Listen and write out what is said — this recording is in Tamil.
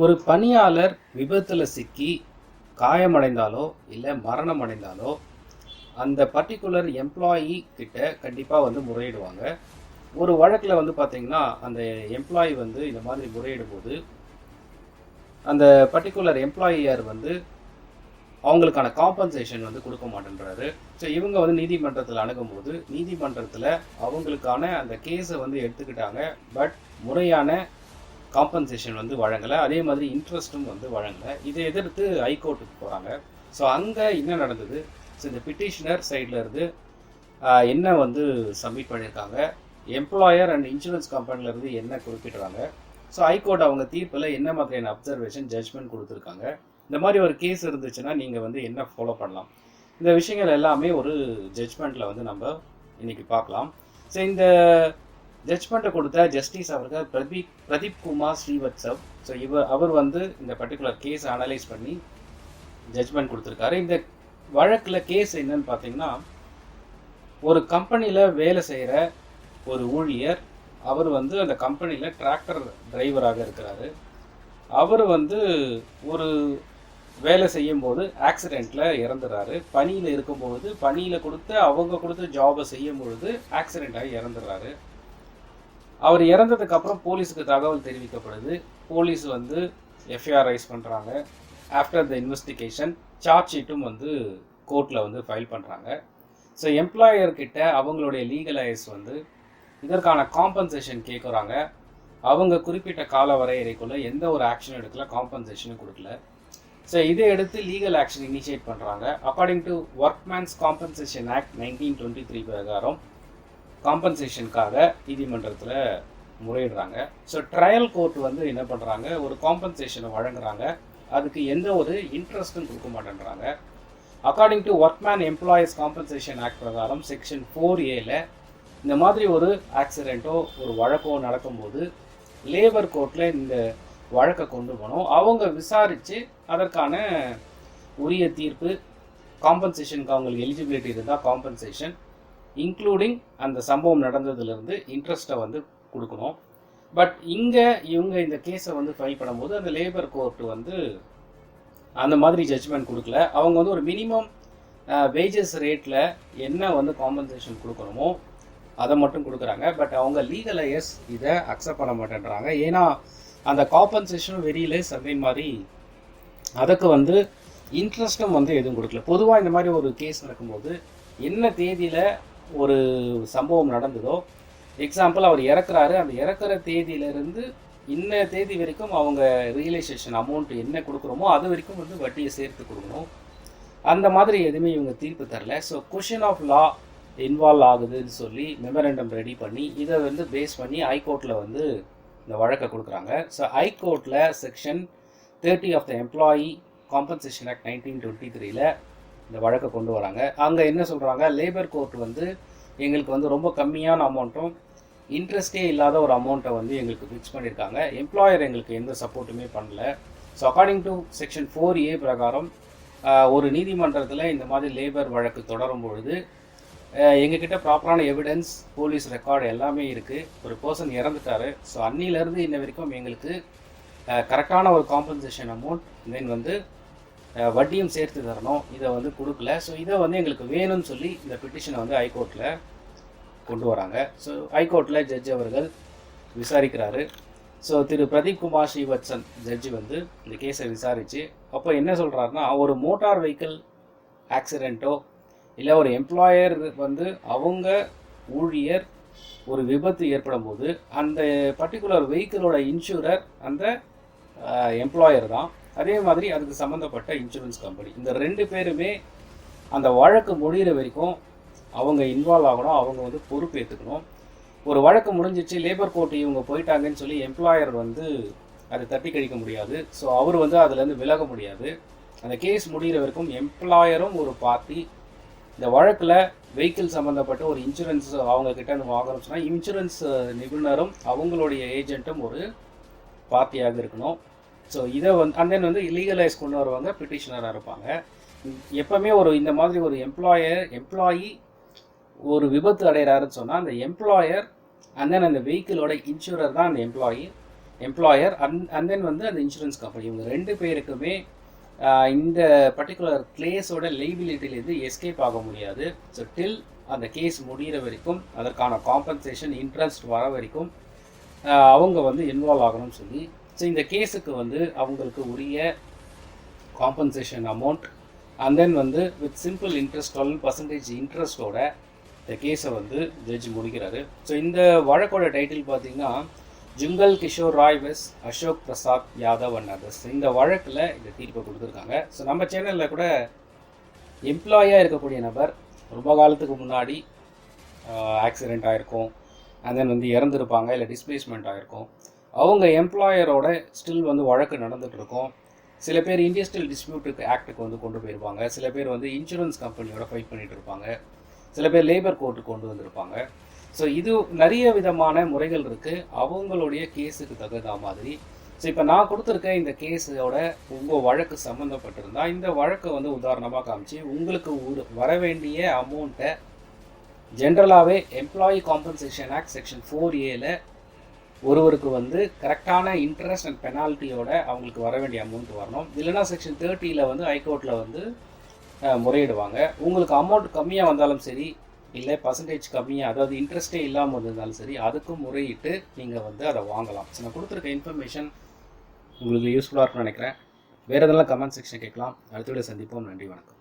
ஒரு பணியாளர் விபத்தில் சிக்கி காயமடைந்தாலோ இல்லை மரணம் அடைந்தாலோ அந்த பர்டிகுலர் எம்ப்ளாயி கிட்ட கண்டிப்பாக வந்து முறையிடுவாங்க. ஒரு வழக்கில் வந்து பார்த்திங்கன்னா அந்த எம்ப்ளாயி வந்து இந்த மாதிரி முறையிடும் போது அந்த பர்டிகுலர் எம்ப்ளாயியர் வந்து அவங்களுக்கான காம்பன்சேஷன் வந்து கொடுக்க மாட்டேன்றாரு. ஸோ இவங்க வந்து நீதிமன்றத்தில் அணுகும்போது நீதிமன்றத்தில் அவங்களுக்கான அந்த கேஸை வந்து எடுத்துக்கிட்டாங்க. பட் முறையான காம்பன்சேஷன் வந்து வழங்கலை. அதே மாதிரி இன்ட்ரெஸ்ட்டும் வந்து வழங்கலை. இதை எதிர்த்து ஹைகோர்ட்டுக்கு போகிறாங்க ஸோ அங்கே என்ன நடந்தது? ஸோ இந்த பிட்டிஷனர் சைட்லேருந்து என்ன வந்து சப்மிட் பண்ணியிருக்காங்க எம்ப்ளாயர் அண்ட் இன்சூரன்ஸ் கம்பெனிலேருந்து என்ன குறிப்பிட்றாங்க? ஸோ ஹைகோர்ட் அவங்க தீர்ப்பில் என்ன மாதிரியான அப்சர்வேஷன் ஜட்ஜ்மெண்ட் கொடுத்துருக்காங்க? இந்த மாதிரி ஒரு கேஸ் இருந்துச்சுன்னா நீங்கள் வந்து என்ன ஃபாலோ பண்ணலாம்? இந்த விஷயங்கள் எல்லாமே ஒரு ஜட்ஜ்மெண்ட்டில் வந்து நம்ம இன்னைக்கு பார்க்கலாம். ஸோ இந்த ஜட்ஜ்மெண்ட்டை கொடுத்த ஜஸ்டிஸ் அவர்கள் பிரதீப் பிரதீப் குமார் ஸ்ரீவத்சவ். ஸோ இவர் அவர் வந்து இந்த பர்டிகுலர் கேஸ் அனலைஸ் பண்ணி ஜட்ஜ்மெண்ட் கொடுத்துருக்காரு. இந்த வழக்கில் கேஸ் என்னன்னு பார்த்தீங்கன்னா ஒரு கம்பெனியில் வேலை செய்கிற ஒரு ஊழியர் அவர் வந்து அந்த கம்பெனியில் டிராக்டர் டிரைவராக இருக்கிறாரு. அவர் வந்து ஒரு வேலை செய்யும்போது ஆக்சிடெண்ட்டில் இறந்துடுறாரு பணியில் இருக்கும்பொழுது பணியில் கொடுத்து அவங்க கொடுத்த ஜாபை செய்யும் பொழுது ஆக்சிடெண்ட் இறந்துடுறாரு அவர் இறந்ததுக்கு அப்புறம் போலீஸுக்கு தகவல் தெரிவிக்கப்படுது. போலீஸ் வந்து எஃப்ஐஆர் ரைஸ் பண்ணுறாங்க ஆஃப்டர் த இன்வெஸ்டிகேஷன் சார்ஜ் ஷீட்டும் வந்து கோர்ட்டில் வந்து ஃபைல் பண்ணுறாங்க ஸோ எம்ப்ளாயர்கிட்ட அவங்களுடைய லீகல் ஐஸ் வந்து இதற்கான காம்பன்சேஷன் கேட்குறாங்க அவங்க குறிப்பிட்ட கால வரையறைக்குள்ள எந்த ஒரு ஆக்ஷன் எடுக்கல காம்பன்சேஷனும் கொடுக்கல. ஸோ இதை எடுத்து லீகல் ஆக்ஷன் இனிஷியேட் பண்ணுறாங்க according to workmen's compensation act nineteen twenty three பிரகாரம் காம்பன்சேஷனுக்காக நீதிமன்றத்தில் முறையிடுறாங்க. ஸோ ட்ரையல் கோர்ட் வந்து என்ன பண்ணுறாங்க ஒரு காம்பன்சேஷனை வழங்குறாங்க. அதுக்கு எந்த ஒரு இன்ட்ரெஸ்ட்டும் கொடுக்க மாட்டேன்றாங்க. According to workman employees compensation act பிரகாரம் செக்ஷன் ஃபோர் ஏல இந்த மாதிரி ஒரு ஆக்சிடெண்ட்டோ ஒரு வழக்கோ நடக்கும்போது லேபர் கோர்ட்டில் இந்த வழக்கை கொண்டு போனோம் அவங்க விசாரித்து அதற்கான உரிய தீர்ப்பு காம்பன்சேஷனுக்கு அவங்களுக்கு எலிஜிபிலிட்டி இருந்தால் காம்பன்சேஷன் இன்க்ளூடிங் அந்த சம்பவம் நடந்ததுலேருந்து இன்ட்ரெஸ்ட்டை வந்து கொடுக்கணும். பட் இங்கே இவங்க இந்த கேஸை வந்து ஃபைல் பண்ணும்போது அந்த லேபர் கோர்ட் வந்து அந்த மாதிரி ஜட்ஜ்மெண்ட் கொடுக்கல. அவங்க வந்து ஒரு மினிமம் வேஜஸ் ரேட்டில் என்ன வந்து காம்பன்சேஷன் கொடுக்கணுமோ அதை மட்டும் கொடுக்குறாங்க. பட் அவங்க லீகல் ஐஎஸ் இதை அக்செப்ட் பண்ண மாட்டேன்றாங்க. ஏன்னா அந்த காம்பன்சேஷனும் வெரி லெஸ் அப்படின்னு மாதிரி அதுக்கு வந்து இன்ட்ரெஸ்ட்டும் வந்து எதுவும் கொடுக்கல. பொதுவாக இந்த மாதிரி ஒரு கேஸ் நடக்கும்போது என்ன தேதியில் ஒரு சம்பவம் நடந்ததோ எக்ஸாம்பிள் அவர் இறக்குறாரு. அந்த இறக்குற தேதியிலிருந்து இன்ன தேதி வரைக்கும் அவங்க ரியலைசேஷன் அமௌண்ட் என்ன கொடுக்குறோமோ அது வரைக்கும் வந்து வட்டியை சேர்த்து கொடுக்கணும். அந்த மாதிரி எதுவுமே இவங்க தீர்ப்பு தரல. So question of law involve ஆகுதுன்னு சொல்லி மெமரண்டம் ரெடி பண்ணி இதை வந்து பேஸ் பண்ணி ஹைகோர்ட்டில் வந்து இந்த வழக்கை கொடுக்குறாங்க. ஸோ ஹைகோர்ட்டில் section thirty of the employee compensation act nineteen twenty த்ரீல இந்த வழக்கை கொண்டு வராங்க. அங்கே என்ன சொல்கிறாங்க லேபர் கோர்ட் வந்து எங்களுக்கு வந்து ரொம்ப கம்மியான அமௌண்ட்டும் இன்ட்ரெஸ்டே இல்லாத ஒரு அமௌண்ட்டை வந்து எங்களுக்கு ஃபிக்ஸ் பண்ணியிருக்காங்க எம்ப்ளாயர் எங்களுக்கு எந்த சப்போர்ட்டுமே பண்ணல. So according to section four A பிரகாரம் ஒரு நீதிமன்றத்தில் இந்த மாதிரி லேபர் வழக்கு தொடரும் பொழுது எங்ககிட்ட ப்ராப்பரான எவிடன்ஸ் போலீஸ் ரெக்கார்டு எல்லாமே இருக்குது ஒரு பர்சன் இறந்துட்டாரு. ஸோ அன்னிலேருந்து இன்ன வரைக்கும் எங்களுக்கு கரெக்டான ஒரு காம்பன்சேஷன் அமௌண்ட் தென் வந்து வட்டியும் சேர்த்து தரணும். இதை வந்து கொடுக்கல. ஸோ இதை வந்து எங்களுக்கு வேணும்னு சொல்லி இந்த பெட்டிஷனை வந்து ஹைகோர்ட்டில் கொண்டு வராங்க. ஸோ ஹைகோர்ட்டில் ஜட்ஜ் அவர்கள் விசாரிக்கிறாரு. ஸோ திரு பிரதீப் குமார் ஸ்ரீவத்சன் ஜட்ஜி வந்து இந்த கேஸை விசாரித்து அப்போ என்ன சொல்கிறாருன்னா ஒரு மோட்டார் வெஹிக்கிள் ஆக்சிடெண்ட்டோ இல்லை ஒரு எம்ப்ளாயர் வந்து அவங்க ஊழியர் ஒரு விபத்து ஏற்படும் போது அந்த பர்டிகுலர் வெஹிக்கிளோட இன்சூரர் அந்த எம்ப்ளாயர் தான். அதே மாதிரி அதுக்கு சம்மந்தப்பட்ட இன்சூரன்ஸ் கம்பெனி இந்த ரெண்டு பேருமே அந்த வழக்கு முடிகிற வரைக்கும் அவங்க இன்வால்வ் ஆகணும் அவங்க வந்து பொறுப்பேற்றுக்கணும் ஒரு வழக்கு முடிஞ்சிச்சு லேபர் கோர்ட் இவங்க போயிட்டாங்கன்னு சொல்லி எம்ப்ளாயர் வந்து அதை தட்டி கழிக்க முடியாது. ஸோ அவர் வந்து அதுலேருந்து விலக முடியாது. அந்த கேஸ் முடிகிற வரைக்கும் எம்ப்ளாயரும் ஒரு பார்ட்டி இந்த வழக்கில் வெஹிக்கிள் சம்மந்தப்பட்ட ஒரு இன்சூரன்ஸ் அவங்கக்கிட்ட கிட்ட இருந்து சொன்னால் இன்சூரன்ஸ் நிபுணரும் அவங்களுடைய ஏஜென்ட்டும் ஒரு பார்ட்டியாக இருக்கணும். ஸோ இதை வந்து அண்ட் தென் வந்து இல்லீகலைஸ் கொண்டு வருவாங்க பிட்டிஷனராக இருப்பாங்க. எப்பவுமே ஒரு இந்த மாதிரி ஒரு எம்ப்ளாயர் எம்ப்ளாயி ஒரு விபத்து அடைகிறாருன்னு சொன்னால் அந்த எம்ப்ளாயர் அண்ட் தென் அந்த வெஹிக்கிளோட இன்சூரர் தான் அந்த employee employer and and then வந்து அந்த இன்சூரன்ஸ் கம்பெனி இவங்க ரெண்டு பேருக்குமே இந்த பர்டிகுலர் கிளேஸோட லைபிலிட்டியிலேருந்து எஸ்கேப் ஆக முடியாது. ஸோ டில் அந்த கேஸ் முடிகிற வரைக்கும் அதற்கான காம்பன்சேஷன் இன்ட்ரெஸ்ட் வர வரைக்கும் அவங்க வந்து இன்வால்வ் ஆகணும்னு சொல்லி ஸோ இந்த கேஸுக்கு வந்து அவங்களுக்கு உரிய காம்பன்சேஷன் அமௌண்ட் அண்ட் தென் வந்து with simple interest twelve percentage இன்ட்ரெஸ்ட்டோட இந்த கேஸை வந்து ஜட்ஜ் முடிக்கிறாரு. ஸோ இந்த வழக்கோட டைட்டில் பார்த்தீங்கன்னா Jugal Kishore Roy vs Ashok Prasad Yadav and others இந்த வழக்கில் இந்த தீர்ப்பை கொடுத்துருக்காங்க. ஸோ நம்ம சேனலில் கூட எம்ப்ளாயாக இருக்கக்கூடிய நபர் ரொம்ப காலத்துக்கு முன்னாடி ஆக்சிடெண்ட் ஆகிருக்கும் அண்ட் தென் வந்து இறந்துருப்பாங்க இல்லை டிஸ்பிளேஸ்மெண்ட் ஆகிருக்கும் அவங்க எம்ப்ளாயரோட ஸ்டில் வந்து வழக்கு நடந்துகிட்ருக்கோம் சில பேர் இண்டஸ்ட்ரியல் டிஸ்பியூட்டுக்கு ஆக்டுக்கு வந்து கொண்டு போயிருப்பாங்க. சில பேர் வந்து இன்சூரன்ஸ் கம்பெனியோட ஃபைட் பண்ணிட்டு இருப்பாங்க சில பேர் லேபர் கோர்ட்டுக்கு கொண்டு வந்திருப்பாங்க. ஸோ இது நிறைய விதமான முறைகள் இருக்குது அவங்களுடைய கேஸுக்கு தகுந்த மாதிரி. ஸோ இப்போ நான் கொடுத்துருக்க இந்த கேஸோட உங்கள் வழக்கு சம்மந்தப்பட்டிருந்தா இந்த வழக்கை வந்து உதாரணமாக காமிச்சு உங்களுக்கு ஒரு- வர வேண்டிய அமௌண்ட்டை ஜென்ரலாகவே employee compensation act section four ஏல ஒருவருக்கு வந்து கரெக்டான இன்ட்ரெஸ்ட் அண்ட் பெனால்ட்டியோட அவங்களுக்கு வர வேண்டிய அமௌண்ட் வரணும். இல்லைன்னா செக்ஷன் தேர்ட்டியில் வந்து ஹைகோர்ட்டில் வந்து முறையிடுவாங்க. உங்களுக்கு அமௌண்ட் கம்மியாக வந்தாலும் சரி இல்லை பர்சன்டேஜ் கம்மியாக அதாவது இன்ட்ரெஸ்ட்டே இல்லாமல் இருந்தாலும் சரி அதுக்கும் முறையிட்டு நீங்கள் வந்து அதை வாங்கலாம். ஸோ நான் கொடுத்துருக்க இன்ஃபர்மேஷன் உங்களுக்கு யூஸ்ஃபுல்லாக இருக்கும்னு நினைக்கிறேன். வேறு எதெல்லாம் கமெண்ட் செக்ஷன் கேட்கலாம். அடுத்த விட சந்திப்போம். நன்றி வணக்கம்.